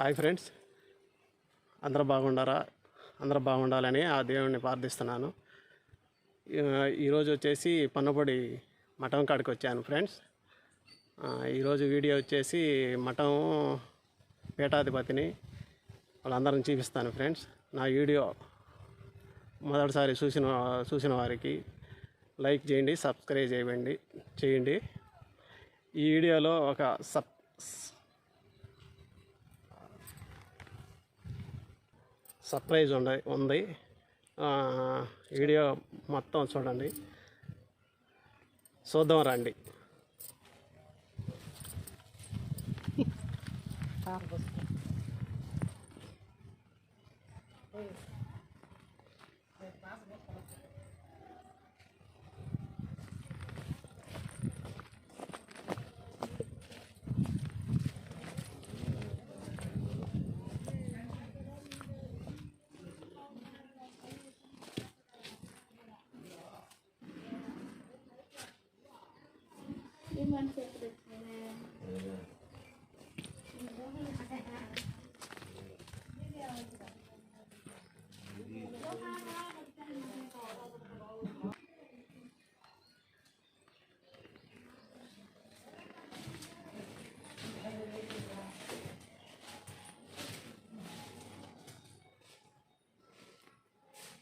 Hi friends. అందరూ బాగుండారా? అందరూ బాగుండాలని ఆ దేవుడిని ప్రార్థిస్తున్నాను. ఈరోజు వచ్చేసి పన్నపొడి మఠం కాడికి వచ్చాను ఫ్రెండ్స్. ఈరోజు వీడియో వచ్చేసి మఠం పీఠాధిపతిని వాళ్ళందరిని చూపిస్తాను ఫ్రెండ్స్. నా వీడియో మొదటిసారి చూసిన చూసిన వారికి లైక్ చేయండి సబ్స్క్రైబ్ చేయండి చేయండి. ఈ వీడియోలో ఒక సబ్ సర్ప్రైజ్ ఉండ ఉంది. వీడియో మొత్తం చూడండి. చూద్దాం రండి.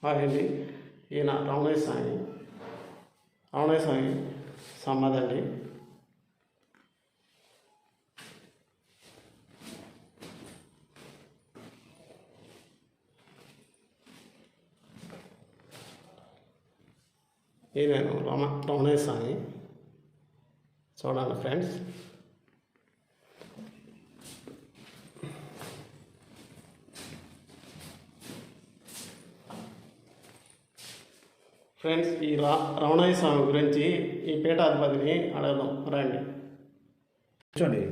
హాయ్ అండి ఈయన రమణయ్య స్వామి రమణయ్య స్వామి ఈయన రమ స్వామి చూడండి ఫ్రెండ్స్ ఫ్రెండ్స్ ఈ రా రమణయ్య స్వామి గురించి ఈ పీఠాధిపతిని అడగదాం. రండి. కూర్చోండి.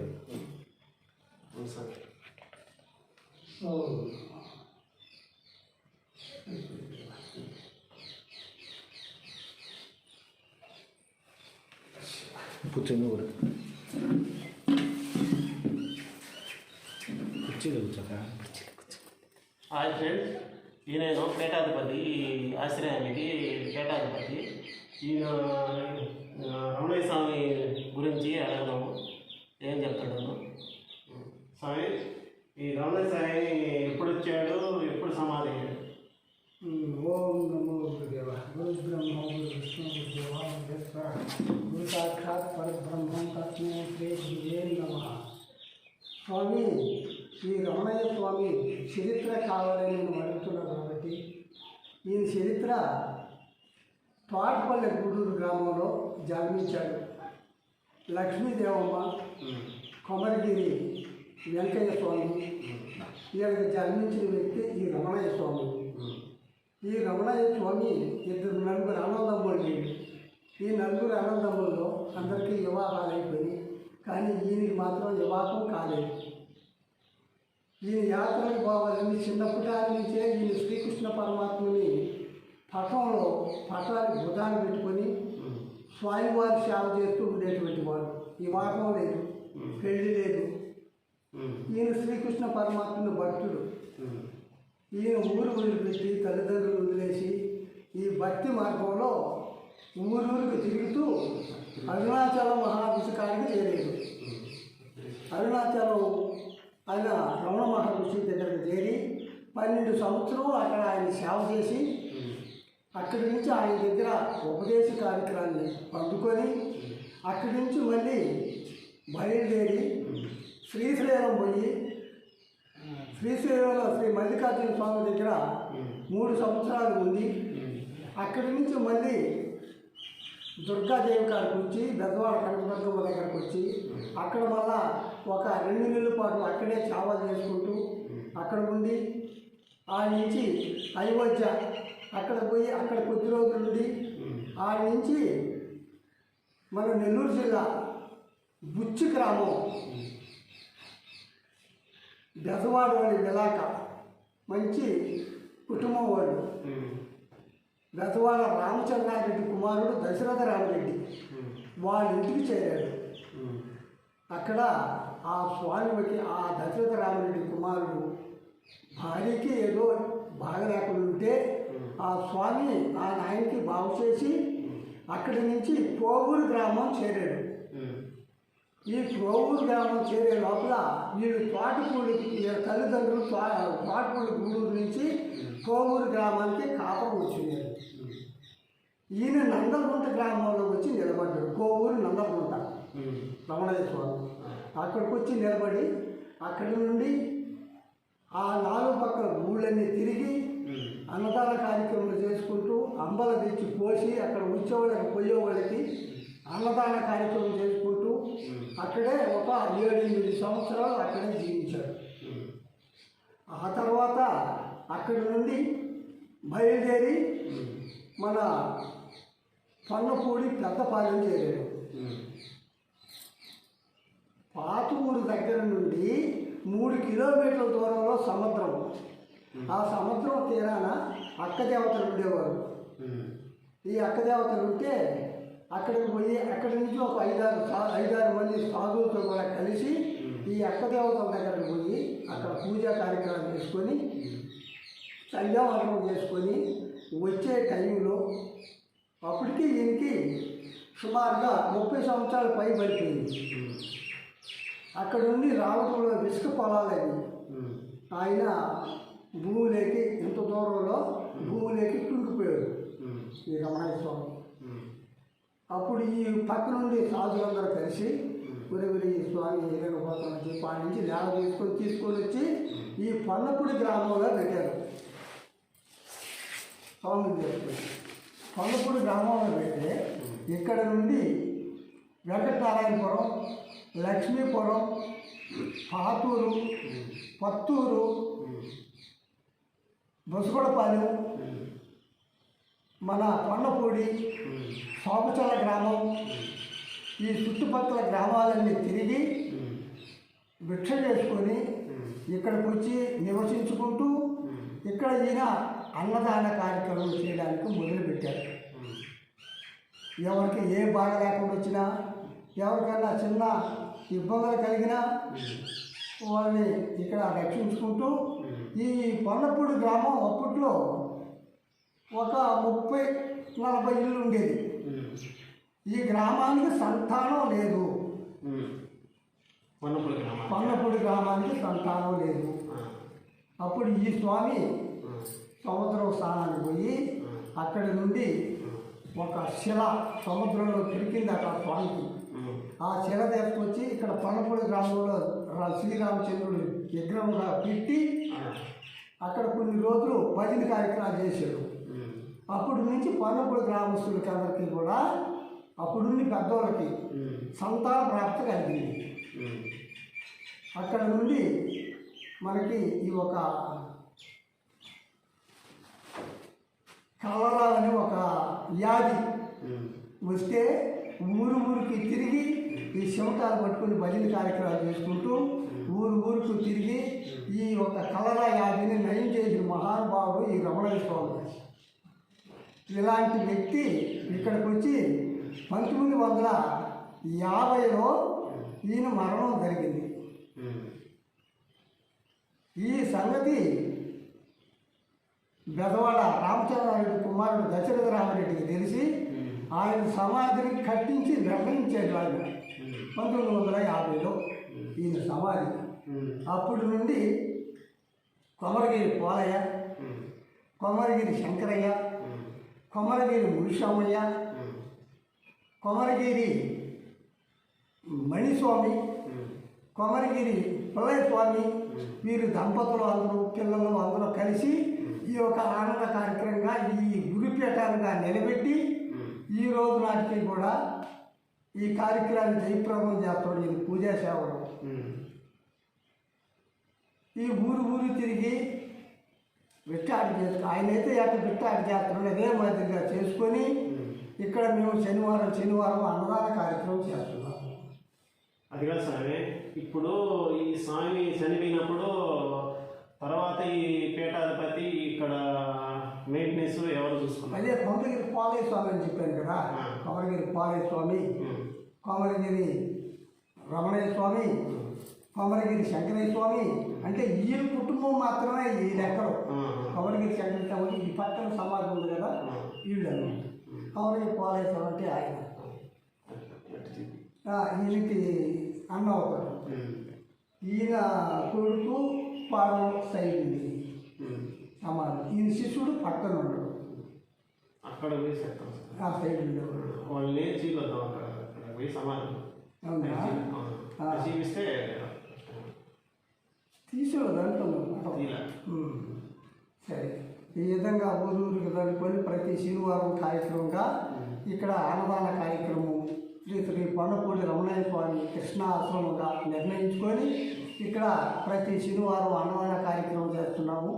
కూర్చోండి కూడా కుర్చీలో కూర్చోక హాయ్ ఫ్రెండ్స్ ఈ ఆశ్రయానికి పీఠాధిపతి ఈయన ఆ, రమణయ్య స్వామి గురించి అడగదాము ఏం చెప్తాడు స్వామి ఈ రమణయ్య స్వామి ఎప్పుడు వచ్చాడు ఎప్పుడు సమాధి ఓం నమో గురుదేవ గురు బ్రహ్మ గురు విష్ణు గురుదేవ మహేశ్వర గురు సాక్షాత్ పరబ్రహ్మం శ్రీ గురువే స్వామి ఈ రమణయ్య స్వామి చరిత్ర కావాలని నేను అడుగుతున్నాను కాబట్టి ఈయన చరిత్ర తోటపల్లి గూడూరు గ్రామంలో జన్మించాడు. లక్ష్మీదేవమ్మ కొమరగిరి వెంకయ్య స్వామి ఈయనకి జన్మించిన వ్యక్తి ఈ రమణయ్య స్వామి. ఈ రమణయ్య స్వామి ఇద్దరు నలుగురు వీళ్ళు. ఈ నలుగురు ఆనందమ్ముల్లో అందరికీ వివాహాలు అయిపోయి కానీ ఈయనకి మాత్రం వివాహం కాలేదు. ఈయన యాత్రలకు పోవాలని చిన్నప్పటి నుంచే ఈయన శ్రీకృష్ణ పరమాత్మని పటంలో పటాన్ని బుధాన్ని పెట్టుకొని స్వామివారి సేవ చేస్తూ ఉండేటువంటి వాడు వివాహం లేదు పెళ్ళి లేదు. ఈయన శ్రీకృష్ణ పరమాత్మని భక్తుడు. ఈయన ఊరు వదిలిపెట్టి తల్లిదండ్రులు వదిలేసి ఈ భక్తి మార్గంలో ఊరూరికి తిరుగుతూ అరుణాచలం మహావిషకానికి చేరేడు అరుణాచలం ఆయన రమణ మహర్షి దగ్గరకు చేరి పన్నెండు సంవత్సరం అక్కడ ఆయన సేవ చేసి అక్కడి నుంచి ఆయన దగ్గర ఉపదేశ కార్యక్రమాన్ని పండుకొని అక్కడి నుంచి మళ్ళీ బయలుదేరి శ్రీశైలం పోయి శ్రీశైలంలో శ్రీ మల్లికార్జున స్వామి దగ్గర మూడు సంవత్సరాలు ఉంది. అక్కడి నుంచి మళ్ళీ దుర్గాదేవి కాడికి వచ్చి బెద్దవాడ కనకదుర్గమ్మ దగ్గరకు వచ్చి అక్కడ మళ్ళా ఒక రెండు నెలల పాటు అక్కడే సేవలు చేసుకుంటూ అక్కడ ఉండి ఆ నుంచి అయోధ్య అక్కడ పోయి అక్కడ కొద్ది రోజులు ఉండి ఆ నుంచి మన నెల్లూరు జిల్లా బుచ్చి గ్రామం బెజవాడ వాళ్ళు విలాక. మంచి కుటుంబం వాళ్ళు బెజవాడ రామచంద్రారెడ్డి కుమారుడు దశరథ రామరెడ్డి. వాళ్ళ ఇంటికి చేరాడు. అక్కడ ఆ స్వామికి ఆ దశరథ రామరెడ్డి కుమారుడు భార్యకి ఏదో బాగలేకుండా ఉంటే ఆ స్వామి ఆ నాయనకి బాగు చేసి అక్కడి నుంచి కోవూరు గ్రామం చేరాడు. ఈ కోవూరు గ్రామం చేరే లోపల వీళ్ళు తోటపూడి వీళ్ళ తల్లిదండ్రులు తో- తోటపూడి గూడూరు నుంచి కోవూరు గ్రామానికి కాపరం వచ్చినారు ఈయన నందలగుంట గ్రామంలో వచ్చి నిలబడ్డాడు. కోవూరు నందలగుంట. రమణయ్య స్వామి. అక్కడికి వచ్చి నిలబడి అక్కడి నుండి ఆ నాలుగు పక్కల ఊళ్ళన్నీ తిరిగి అన్నదాన కార్యక్రమాలు చేసుకుంటూ అంబల తెచ్చి పోసి అక్కడ వచ్చేవాళ్ళకి పోయేవాళ్ళకి అన్నదాన కార్యక్రమం చేసుకుంటూ అక్కడే ఒక ఏడు ఎనిమిది సంవత్సరాలు అక్కడే జీవించాడు. ఆ తర్వాత అక్కడి నుండి బయలుదేరి మన పన్నపూడి పెద్దపాలెం చేరాడు. పాత ఊరు దగ్గర నుండి మూడు కిలోమీటర్ల దూరంలో సముద్రం. ఆ సముద్రం తీరాన అక్క దేవతలు ఉండేవారు. ఈ అక్క దేవతలు ఉంటే అక్కడికి పోయి అక్కడి నుంచి ఒక ఐదారు ఐదారు మంది సాధువులతో కూడా కలిసి ఈ అక్కదేవతల దగ్గరకు పోయి అక్కడ పూజా కార్యక్రమం చేసుకొని సంధ్యావందనం చేసుకొని వచ్చే టైంలో అప్పటికి దీనికి సుమారుగా ముప్పై సంవత్సరాల పై పడిపోయింది. అక్కడ ఉండి రావటంలో ఇసుక పొలాలని ఆయన భూమిలోకి ఇంత దూరంలో భూమిలోకి కుంగిపోయాడు ఈ రమణేశ్వరం అప్పుడు ఈ పక్క నుండి సాధులందరూ కలిసి ఉరి స్వామి ఏదైనా అని చెప్పి ఆ నుంచి నేల తీసుకొని తీసుకొని వచ్చి ఈ పన్నపుడి గ్రామంలో పెట్టారు. స్వామి పన్నపుడి గ్రామంలో పెడితే ఇక్కడ నుండి వెంకటనారాయణపురం లక్ష్మీపురం పాతూరు పత్తూరు బొసుగొడపాలెం మన కొండపూడి సోమచల్ల గ్రామం. ఈ చుట్టుపక్కల గ్రామాలన్నీ తిరిగి భిక్ష చేసుకొని ఇక్కడికి వచ్చి నివసించుకుంటూ ఇక్కడ ఈయన అన్నదాన కార్యక్రమం చేయడానికి మొదలుపెట్టారు. ఎవరికి ఏ బాధ లేకుండా వచ్చినా ఎవరికైనా చిన్న ఇబ్బందులు కలిగినా వాళ్ళని ఇక్కడ రక్షించుకుంటూ ఈ పొన్నపూడి గ్రామం అప్పట్లో ఒక ముప్పై నలభై ఇల్లు ఉండేది. ఈ గ్రామానికి సంతానం లేదు. పొన్నపూడి గ్రామానికి. సంతానం లేదు. అప్పుడు ఈ స్వామి సముద్రం స్నానానికి పోయి అక్కడి నుండి ఒక శిల సముద్రంలో తిరిగింది అక్కడ స్వామికి. ఆ శిల తీసుకొచ్చి ఇక్కడ పొన్నపూడి గ్రామంలో శ్రీరామచంద్రుడు విగ్రహంగా పెట్టి అక్కడ కొన్ని రోజులు భజన కార్యక్రమాలు చేశాడు. అప్పటి నుంచి పన్నపూడి గ్రామస్తులకి అందరికీ కూడా అప్పుడున్న పెద్దోళ్ళకి సంతాన ప్రాప్తి కలిగింది. అక్కడ నుండి మనకి ఈ ఒక కలరా అనే ఒక వ్యాధి వస్తే ఊరు ఊరికి తిరిగి ఈ శివటాలు పట్టుకుని భజన కార్యక్రమాలు చేసుకుంటూ ఊరు ఊరుకు తిరిగి ఈ ఒక కలరా వ్యాధిని నయం చేసిన మహానుభావుడు ఈ రమణ స్వామి. ఇలాంటి వ్యక్తి ఇక్కడికి వచ్చి పంతొమ్మిది వందల యాభైలో ఈయన మరణం జరిగింది. ఈ సంగతి బెదవాడ రామచంద్రారెడ్డి కుమారుడు దశరథ రామరెడ్డికి తెలిసి ఆయన సమాధిని కట్టించి నిర్ణయించాడు పంతొమ్మిది వందల యాభైలో ఈయన సమాధి. అప్పటి నుండి కొమరగిరి పోలయ్య కొమరగిరి శంకరయ్య కొమరగిరి మునిషమ్మయ్య కొమరగిరి మణిస్వామి కొమరగిరి పిల్లయ్య స్వామి వీరు దంపతులు అందరూ పిల్లలు అందరూ కలిసి ఈ యొక్క ఆనంద కార్యక్రమంగా ఈ గురుపీఠాలుగా నిలబెట్టి ఈ రోజు నాటికి కూడా ఈ కార్యక్రమాన్ని జయప్రదం చేస్తాడు ఈ పూజా సేవలు. ఈ ఊరు ఊరు తిరిగి విట్టాడు చేస్తూ. ఆయన అయితే ఎక్కడ విట్టాడు చేస్తున్నాడు అదే మాదిరిగా చేసుకొని ఇక్కడ మేము శనివారం శనివారం అన్నదాన కార్యక్రమం చేస్తున్నాం. అది కాదు స్వామి ఇప్పుడు ఈ స్వామి చనిపోయినప్పుడు తర్వాత ఈ పీఠాధిపతి ఇక్కడ మెయింటెనెన్స్ ఎవరు చూసుకున్నారు? అదే కొమరగిరి పాలయ్య స్వామి అని చెప్పాను కదా. కొమరగిరి పాలయ్య స్వామి. కొమరగిరి రమణయ్య స్వామి కొమరగిరి శంకరయ్య స్వామి అంటే వీళ్ళ కుటుంబం మాత్రమే ఈ లెక్కలు. కొమరగిరి శంకరయ్య స్వామి ఈ పక్కన సమాజం ఉంది కదా వీళ్ళు అన్నమాట. కొమరగిరి పాలేశ్వరం అంటే ఆయన. ఈయనకి అన్న అవుతాడు. ఈయన కొడుకు పాడం సైడ్ సమాధి. ఈయన శిష్యుడు పక్కన ఉన్నాడు అక్కడ పోయి ఆ సైడ్ ఉండేవాడు వాళ్ళు చీకొద్దాం అక్కడ పోయి సమాధి. అవునా? ఆ. ఇలా ఉమ్. సరే. ఈ విధంగా ఊరూరికి తలుపుకొని ప్రతి శనివారం కార్యక్రమంగా ఇక్కడ అన్నదాన కార్యక్రమం శ్రీ శ్రీ పండపూడి రమణయ్య స్వామి కృష్ణ ఆశ్రమంగా నిర్ణయించుకొని ఇక్కడ ప్రతి శనివారం అన్నదాన కార్యక్రమం చేస్తున్నాము.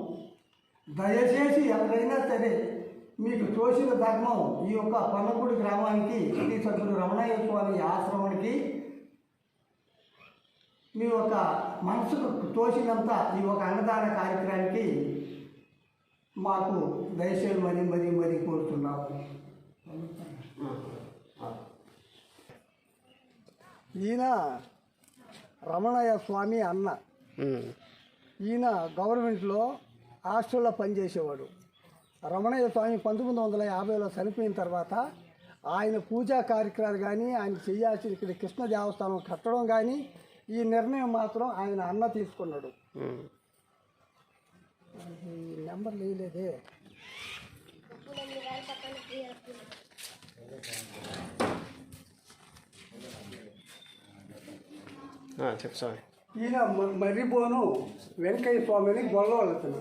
దయచేసి ఎవరైనా సరే మీకు తోచిన ధర్మం ఈ యొక్క పన్నపూడి గ్రామానికి శ్రీ సద్గురు రమణయ్య స్వామి ఆశ్రమానికి మీ యొక్క మనసుకు తోచినంత ఈ ఒక అన్నదాన కార్యక్రమానికి మాకు దయచేసి మరీ మరీ మరీ కోరుతున్నాము. ఈయన రమణయ్య స్వామి అన్న. ఈయన గవర్నమెంట్లో హాస్టల్లో పనిచేసేవాడు. రమణయ్య స్వామి పంతొమ్మిది వందల యాభైలో చనిపోయిన తర్వాత ఆయన పూజా కార్యక్రమాలు కానీ ఆయన చేయాల్సిన ఇక్కడ కృష్ణ దేవస్థానం కట్టడం కానీ ఈ నిర్ణయం మాత్రం ఆయన అన్న తీసుకున్నాడు. నెంబర్ లేదే చెప్పు స్వామి. ఈయన మర్రిపోను వెంకయ్య స్వామిని గొల్లవాళ్ళతను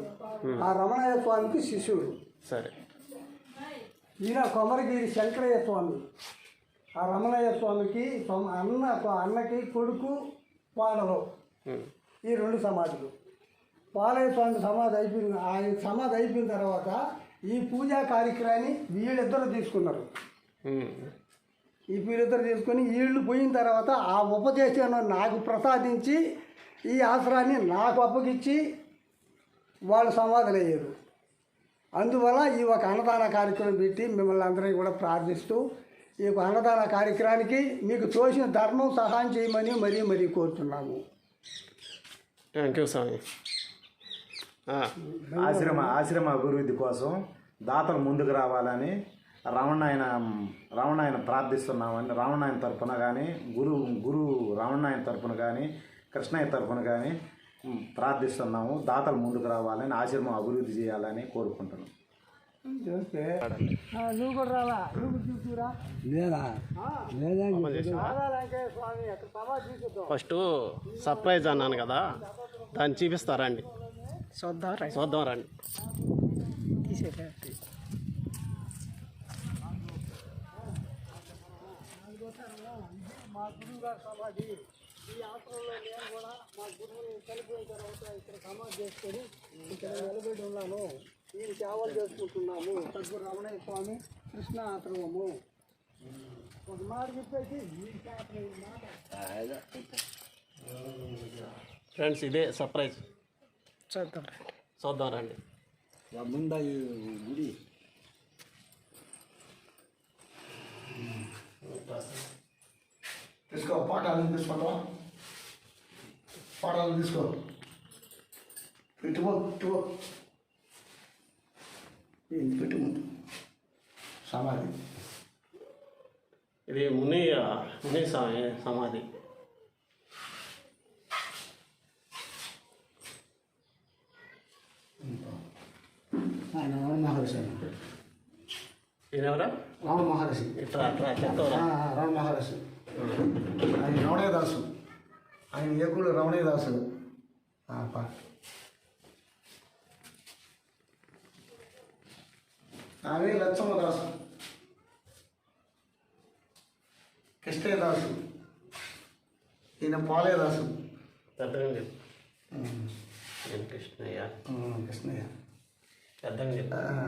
ఆ రమణయ్య స్వామికి శిష్యుడు. సరే. ఈయన కొమరగిరి శంకరయ్య స్వామి. ఆ రమణయ్య స్వామికి స్వామి అన్న అన్నకి కొడుకు ఉమ్. ఈ రెండు సమాధులు పాలయ్య స్వామి సమాధి అయిపోయిన ఆయన సమాధి అయిపోయిన తర్వాత ఈ పూజా కార్యక్రమాన్ని వీళ్ళిద్దరు తీసుకున్నారు. ఈ వీళ్ళిద్దరు తీసుకొని వీళ్ళు పోయిన తర్వాత ఆ ఉపదేశాన్ని నాకు ప్రసాదించి ఈ ఆశ్రాన్ని నాకు అప్పగిచ్చి వాళ్ళు సమాధులు అయ్యారు అందువల్ల ఈ ఒక అన్నదాన కార్యక్రమం పెట్టి మిమ్మల్ని అందరినీ కూడా ప్రార్థిస్తూ ఈ యొక్క అన్నదాన కార్యక్రమానికి మీకు తోచిన ధర్మం సహాయం చేయమని మరీ మరీ కోరుతున్నాము. థ్యాంక్ యూ స్వామి ఆ, ఆశ్రమ ఆశ్రమ అభివృద్ధి కోసం దాతలు ముందుకు రావాలని రమణాయన రమణాయన ప్రార్థిస్తున్నామని రమణాయన తరపున కానీ గురు గురు రమణాయన తరపున కానీ కృష్ణయ్య తరపున కానీ ప్రార్థిస్తున్నాము. దాతలు ముందుకు రావాలని ఆశ్రమం అభివృద్ధి చేయాలని కోరుకుంటున్నాం. నువ్వు కూడా రాలా నువ్వు చూసుకురా లేదా? ఫస్ట్ సర్ప్రైజ్ అన్నాను కదా దాన్ని చూపిస్తారా అండి? చూద్దాం చూద్దాం రండి. మా గురువు గారి సమాధి. ఈ ఆశ్రమంలో నేను కూడా మా గురువుని తర్వాత ఇక్కడ సమాధి చేసుకొని ఇక్కడ నిలబడి ఉన్నాను. ఈ సేవలు చేసుకుంటున్నాము. సద్గురు రమణయ్య స్వామి కృష్ణ ఆశ్రమము. ఒక మాట చెప్పేసి ఈ శాస్త్రం ఈ మాట ఫ్రెండ్స్ ఇదే సర్ప్రైజ్ చూద్దాం. చూద్దాం రండి. ముందా ఈ గుడి. తీసుకో పాఠాలను తీసుకుంటావా? పాఠాలను తీసుకో. పెట్టుకో పెట్టుకో ఏంది పెట్టు సమాధి. ఇది ముని ముని సమాధి. ఆయన మహర్షి ఈయనెవరా? రమణ మహర్షి ఇట్లా అట్లా రమణ మహర్షి ఆయన రమణయ్య దాసు. ఆయన ఏకుడు రమణయ్య దాసు ఆ, పా ఆమె లచ్చమ్మ దాసు. కృష్ణయ్య దాసు. ఈయన పాలయ్య దాసు. పెద్దగా చెప్పు. కృష్ణయ్య? కృష్ణయ్య. చెప్పు. ఆ,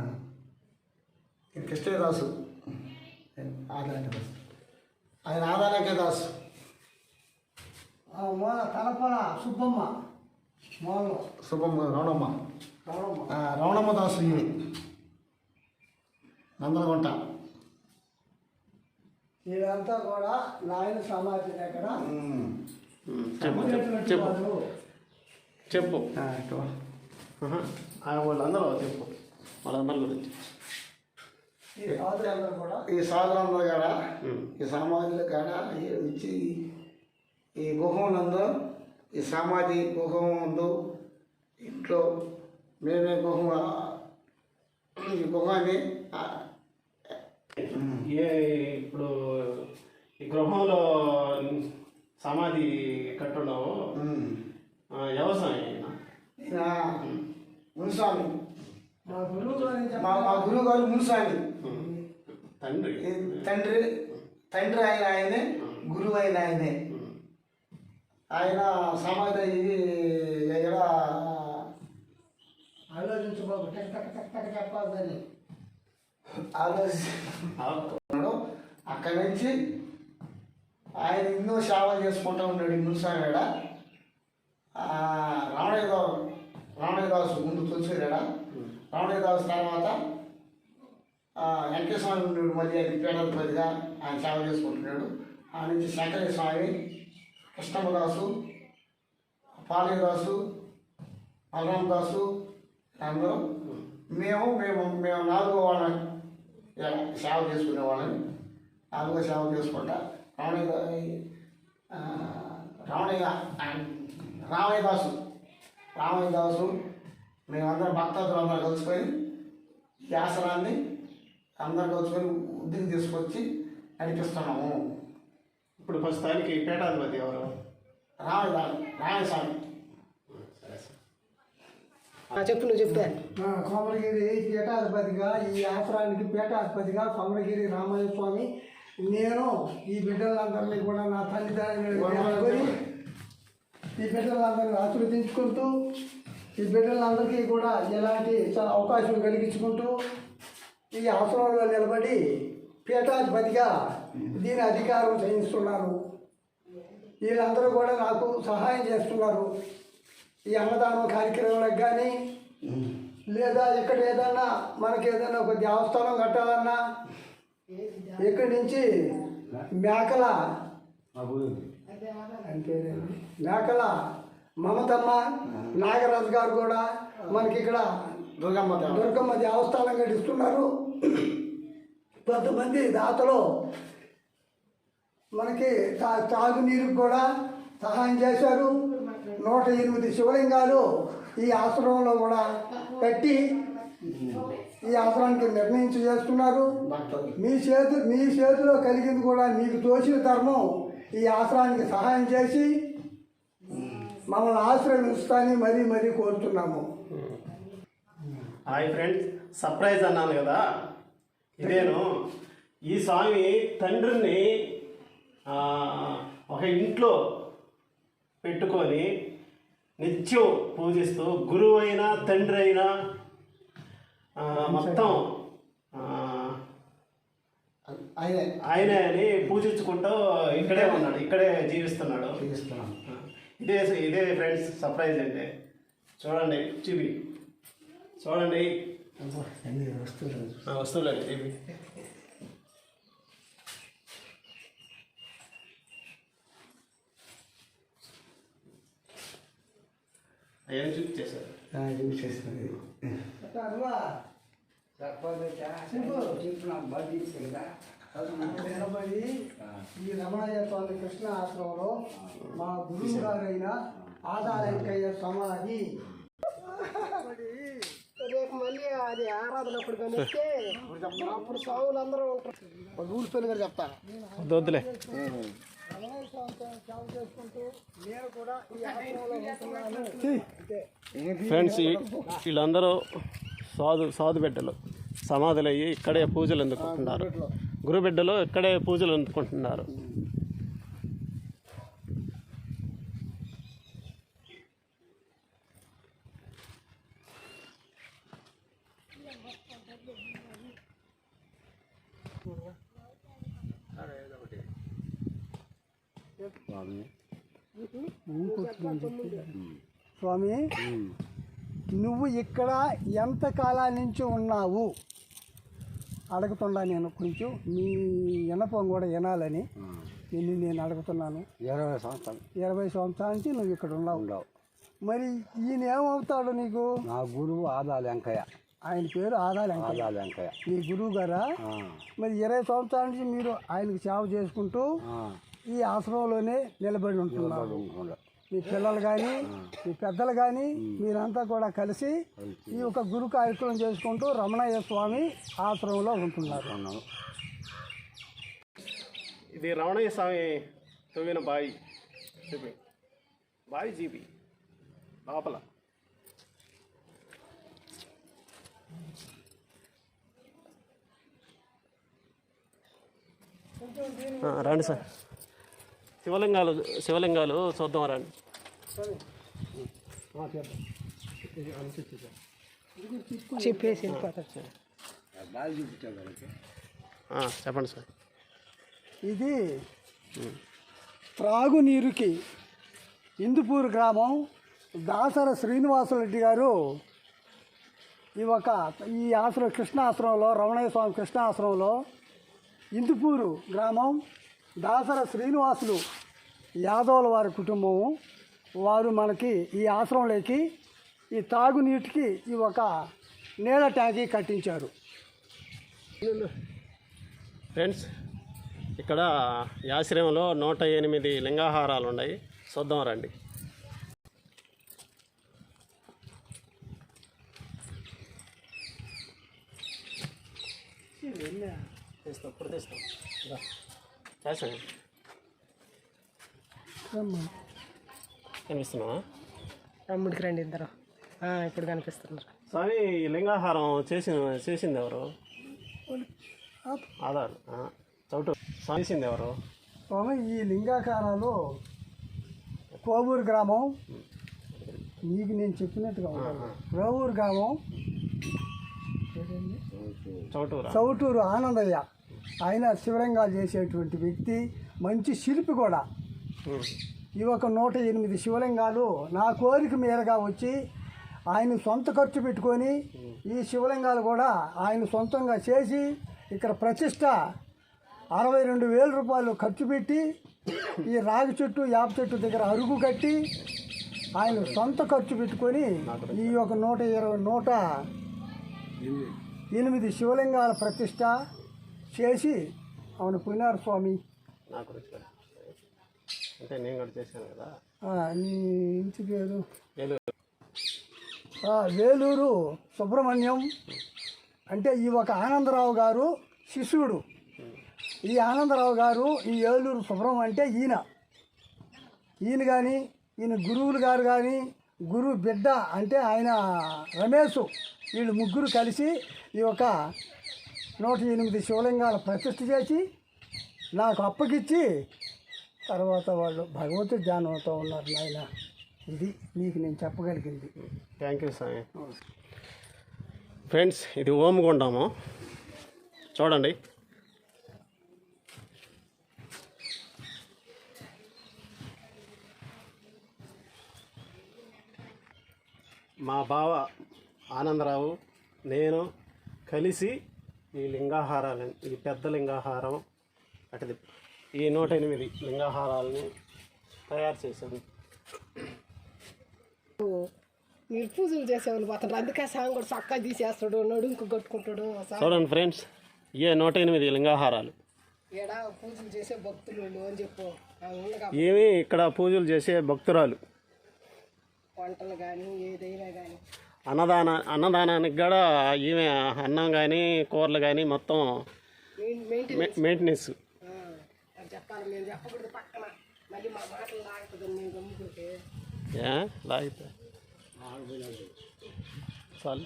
ఈయన కృష్ణయ్య దాసు. ఆదాయ దాసు ఆయన ఆదాయకే దాసు. ఆ మూల తలపల సుబ్బమ్మ మూలలో శుభమ్మ రమణమ్మ. రావడమ్మ ఆ, రమణమ్మ దాసు ఈయన. నందనగుంట. వీళ్ళంతా కూడా నాయన సమాధి దగ్గర చెప్పు చెప్పు చెప్పు. వాళ్ళందరూ చెప్పు. వాళ్ళందరి గురించి. ఈ సాధులందరూ కూడా. ఈ సాధనంలో కాడ ఈ సమాధిలో కాడ ఈ వచ్చి ఈ గుహమునందు ఈ సమాధి గుహముందు ఇంట్లో మేమే గుహ ఈ గుహాన్ని ఏ ఇప్పుడు ఈ గృహంలో సమాధి ఆ, వ్యవసాయం ఈయన మునిస్వామి. మా గురువు గారు మునిస్వామి. తండ్రి. తండ్రి తండ్రి ఆయన ఆయనే గురువు అయిన ఆయనే. ఆయన సమాధి దగ్గర ఆలోచించబాబు టక్ టక్ టక్ టక్ చెప్పాలని ఆలోచి అక్కడి నుంచి ఆయన ఎన్నో సేవలు చేసుకుంటూ ఉన్నాడు ఈ మునిస్వామి ఆడ రామణయ్య దాసు ముందు తులసిగాడ రామణయ్య దాసు తర్వాత ఆ, స్వామి ఉన్నాడు మళ్ళీ అది పీఠాధిపతిగా ఆయన సేవ చేసుకుంటున్నాడు. ఆ నుంచి శంకరయ్య స్వామి కృష్ణమ్మదాసు పాలయ్యదాసు బలరామదాసు అందరూ మేము మేము మేము నాలుగో వాళ్ళని సేవ చేసుకునే వాళ్ళని నాలుగో సేవ చేసుకుంటా. రామయ్య ఆ, రామయ్య రామయ్య దాసు రామయ్య దాసు మేమందరం భక్తాదులు అందరం కలుసుకొని ఈ ఆసనాన్ని అందరం కలుసుకొని ఉద్దికి తీసుకొచ్చి నడిపిస్తున్నాము. ఇప్పుడు ప్రస్తుతానికి పీఠాధిపతి ఎవరు? రామయ్య దా- రామయ్య స్వామి చెప్పు నువ్వు చెప్తే. కోమలగిరి పీఠాధిపతిగా ఈ ఆశ్రమానికి పీఠాధిపతిగా కోమలగిరి రామయ్య స్వామి నేను ఈ బిడ్డలందరినీ కూడా నా తల్లిదండ్రులు ఈ బిడ్డలందరినీ ఆశీర్వదించుకుంటూ ఈ బిడ్డలందరికీ కూడా ఎలాంటి చ- అవకాశం కలిగించుకుంటూ ఈ ఆశ్రమంలో నిలబడి పీఠాధిపతిగా దీని అధికారం చేయిస్తున్నారు వీళ్ళందరూ కూడా నాకు సహాయం చేస్తున్నారు. ఈ అన్నదానం కార్యక్రమాలకు కానీ లేదా ఇక్కడ ఏదన్నా మనకి ఏదైనా ఒక దేవస్థానం కట్టాలన్నా ఇక్కడి నుంచి మేకల? మేకల. మమతమ్మ నాగరాజు గారు కూడా మనకి ఇక్కడ దుర్గమ్మ దుర్గమ్మ దేవస్థానం కట్టిస్తున్నారు కొంతమంది దాతలు మనకి తా తాగునీరుకు కూడా సహాయం చేశారు. నూట ఎనిమిది శివలింగాలు ఈ ఆశ్రమంలో కూడా కట్టి ఈ ఆశ్రమానికి నిర్ణయించి చేస్తున్నారు. మీ చేతు మీ చేతిలో కలిగింది కూడా మీకు తోచిన ధర్మం ఈ ఆశ్రమానికి సహాయం చేసి మమ్మల్ని ఆశ్రమిస్తానని మరీ మరీ కోరుతున్నాము. హాయ్ ఫ్రెండ్స్ సర్ప్రైజ్ అన్నాను కదా? ఇదేను. ఈ స్వామి తండ్రిని ఆ, ఒక ఇంట్లో పెట్టుకొని నిత్యం పూజిస్తూ గురువు అయినా తండ్రి అయినా మొత్తం ఆయనే. ఆయనే అని పూజించుకుంటూ ఇక్కడే ఉన్నాడు ఇక్కడే జీవిస్తున్నాడు. చేస్తున్నాం ఇదే ఇదే ఫ్రెండ్స్ సర్ప్రైజ్ అంటే చూడండి చూపి. చూడండి. వస్తువులు అండి ఇవి. అవన్నీ చూపించేశారు? నిలబడి ఈ రమణయ్య స్వామి కృష్ణ ఆశ్రమంలో మా గురువు గారైన ఆధార వెంకయ్య సమాధి రేపు మళ్ళీ అది ఆరాధన అప్పుడు కానీ వస్తే అప్పుడు స్వాములు అందరూ ఉంటారు. పెళ్ళి గారు చెప్తా ఫ్రెండ్స్ వీళ్ళందరూ సాధు సాధు బిడ్డలు. సమాధులయ్యి ఇక్కడే పూజలు అందుకుంటున్నారు. గురుబిడ్డలు ఇక్కడే పూజలు అందుకుంటున్నారు. స్వామి. నువ్వు ఇక్కడ ఎంత కాలం నుంచి ఉన్నావు? అడుగుతున్నా నేను కొంచెం. మీ వినపం కూడా వినాలని నిన్ను నేను అడుగుతున్నాను. ఇరవై సంవత్సరాలు. ఇరవై సంవత్సరాల నుంచి నువ్వు ఇక్కడ ఉన్నావు. ఉండవు మరి ఈయన ఏమవుతాడు నీకు? నా గురువు ఆదాల వెంకయ్య ఆయన పేరు ఆదాలి అంక ఆదాల వెంకయ్య మీ గురువు గారా? మరి ఇరవై సంవత్సరాల నుంచి మీరు ఆయనకు సేవ చేసుకుంటూ ఈ ఆశ్రమంలోనే నిలబడి ఉంటున్నారు. మీ పిల్లలు కానీ మీ పెద్దలు కానీ మీరంతా కూడా కలిసి ఈ యొక్క గురు కార్యక్రమం చేసుకుంటూ రమణయ్య స్వామి ఆశ్రమంలో ఉంటున్నారు. ఇది రమణయ్య స్వామి తవ్విన బావి చూపి. బావి జీపి లోపల. రండి సార్. శివలింగాలు శివలింగాలు చూద్దాం రండి. చెప్పేసి చెప్పండి సార్. ఇది త్రాగునీరుకి ఇందుపూర్ గ్రామం దాసర శ్రీనివాసరెడ్డి గారు ఈ ఒక ఈ ఆశ్రమం కృష్ణాశ్రమంలో రమణయ్య స్వామి కృష్ణాశ్రమంలో ఇందుపూరు గ్రామం దాసర శ్రీనివాసులు యాదవుల వారి కుటుంబము వారు మనకి ఈ ఆశ్రమంలోకి ఈ తాగునీటికి ఈ ఒక నీళ్ళ ట్యాంకీ కట్టించారు. ఫ్రెండ్స్ ఇక్కడ ఈ ఆశ్రమంలో నూట ఎనిమిది లింగాహారాలు ఉన్నాయి. చూద్దాం రండి. తీస్తాం ఇప్పుడు తీస్తాం. కనిపిస్తున్నావా తమ్ముడికి రండి ఇద్దరు. ఆ, ఇప్పుడు కనిపిస్తున్నారు. స్వామి ఈ లింగాహారం చేసిన చేసింది ఎవరు? ఆధార్ చౌటు. స్వామి చేసింది ఎవరు? స్వామి ఈ లింగాకారాలు కోవూరు గ్రామం. నీకు నేను చెప్పినట్టుగా ఉంటాను కోవూరు గ్రామం. చౌటూరా? చౌటూరు ఆనందయ్య. ఆయన శివలింగాలు చేసేటువంటి వ్యక్తి. మంచి శిల్పి కూడా. ఈ ఒక నూట ఎనిమిది శివలింగాలు నా కోరిక మేరగా వచ్చి ఆయన సొంత ఖర్చు పెట్టుకొని ఈ శివలింగాలు కూడా ఆయన సొంతంగా చేసి ఇక్కడ ప్రతిష్ట అరవై రెండు వేల రూపాయలు ఖర్చు పెట్టి ఈ రాగి చెట్టు యాప చెట్టు దగ్గర అరుగు కట్టి ఆయన సొంత ఖర్చు పెట్టుకొని ఈ యొక్క నూట ఇరవై నూట ఎనిమిది శివలింగాల ప్రతిష్ట చేసి అవును పునారు స్వామి. అంటే నేను కూడా చేశాను కదా. నీ ఇంటి పేరు? ఏలూరు. వేలూరు సుబ్రహ్మణ్యం. అంటే ఈ ఒక ఆనందరావు గారు శిష్యుడు. ఈ ఆనందరావు గారు ఈ ఏలూరు సుబ్రహ్మణ్యం అంటే ఈయన. ఈయన కానీ ఈయన గురువులు గారు కానీ గురువు బిడ్డ అంటే ఆయన రమేష్ వీళ్ళు ముగ్గురు కలిసి ఈ యొక్క నూట ఎనిమిది శివలింగాల ప్రతిష్ఠ చేసి నాకు అప్పగిచ్చి తర్వాత వాళ్ళు భగవంతుడి ధ్యానంతో ఉన్నారు నాయన. ఇది మీకు నేను చెప్పగలిగింది. థ్యాంక్ యూ స్వామి ఫ్రెండ్స్ ఇది ఓమగుండము చూడండి. మా బావ ఆనందరావు నేను కలిసి ఈ లింగాహారాలను ఈ పెద్ద లింగాహారం అటుది ఈ నూట ఎనిమిది లింగాహారాలని తయారు చేశాను మీరు పూజలు చేసేవాళ్ళు పోతారు అందుకే సాంగ్ కూడా చక్కగా తీసేస్తాడు నడుంకు కొట్టుకుంటాడు చూడండి ఫ్రెండ్స్ ఇవే నూట ఎనిమిది లింగాహారాలు. ఏడా పూజలు చేసే భక్తులు అని చెప్పు. ఏమి ఇక్కడ పూజలు చేసే భక్తురాలు. వంటలు కానీ ఏదైనా కానీ అన్నదాన అన్నదానానికి కూడా ఈమె అన్నం కానీ కూరలు కానీ మొత్తం మెయింటెనెన్స్. అది చెప్పాలి మేము చెప్పకూడదు పక్కన. మళ్ళీ మా మాటలు లాగుతుంది మేము గమ్ముకుంటే. ఏ? లాగితే? చాలు.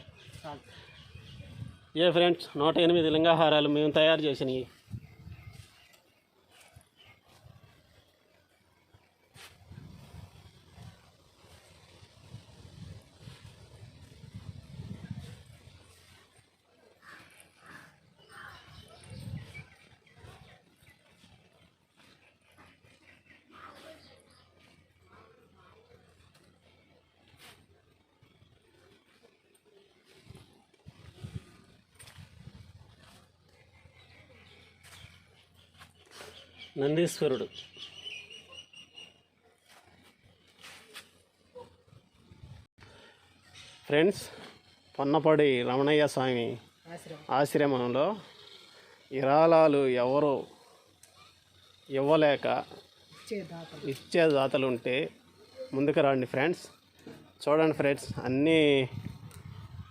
ఏ ఫ్రెండ్స్ నూట ఎనిమిది లింగాహారాలు మేము తయారు చేసినవి. నందీశ్వరుడు. ఫ్రెండ్స్ పొన్నపడి రమణయ్య స్వామి ఆశ్రమంలో విరాళాలు ఎవరు ఇవ్వలేక ఇచ్చే దాతలు ఉంటే ముందుకు రండి ఫ్రెండ్స్. చూడండి ఫ్రెండ్స్ అన్నీ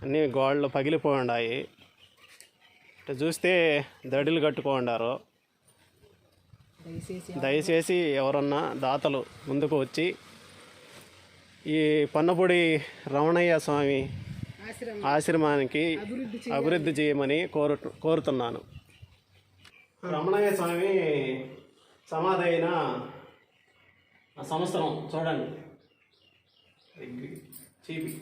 అన్నీ గోడలు పగిలిపోయి ఉన్నాయి చూస్తే దడిలు కట్టుకోండారు దయచేసి ఎవరన్నా దాతలు ముందుకు వచ్చి ఈ పన్నపొడి రమణయ్య స్వామి ఆశ్రమం ఆశ్రమానికి అభివృద్ధి చేయమని కోరు కోరుతున్నాను. రమణయ్య స్వామి సమాధి అయిన ఆ సంవత్సరం చూడండి. చీపి.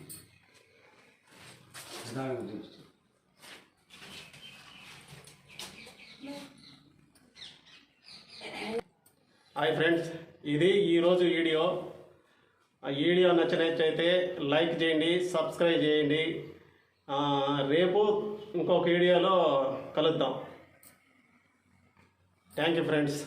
హాయ్ ఫ్రెండ్స్ ఇది ఈరోజు వీడియో. ఆ వీడియో నచ్చినట్లయితే లైక్ చేయండి సబ్స్క్రైబ్ చేయండి. రేపు ఇంకొక వీడియోలో కలుద్దాం. Thank you friends